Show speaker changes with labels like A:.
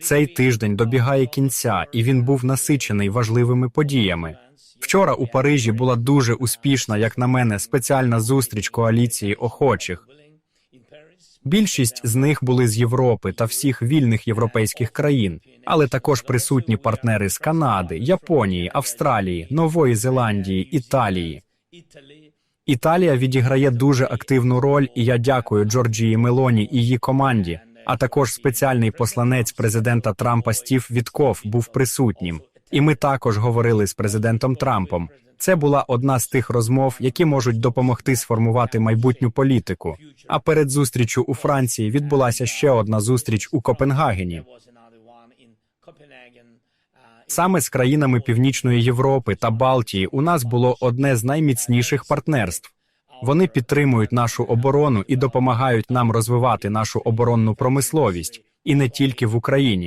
A: Цей тиждень добігає кінця, і він був насичений важливими подіями. Вчора у Парижі була дуже успішна, як на мене, спеціальна зустріч коаліції охочих. Більшість з них були з Європи та всіх вільних європейських країн, але також присутні партнери з Канади, Японії, Австралії, Нової Зеландії, Італії. Італія відіграє дуже активну роль, і я дякую Джорджії Мелоні і її команді. А також спеціальний посланець президента Трампа Стів Вітков був присутнім. І ми також говорили з президентом Трампом. Це була одна з тих розмов, які можуть допомогти сформувати майбутню політику. А перед зустрічю у Франції відбулася ще одна зустріч у Копенгагені. Саме з країнами Північної Європи та Балтії у нас було одне з найміцніших партнерств. Вони підтримують нашу оборону і допомагають нам розвивати нашу оборонну промисловість, і не тільки в Україні.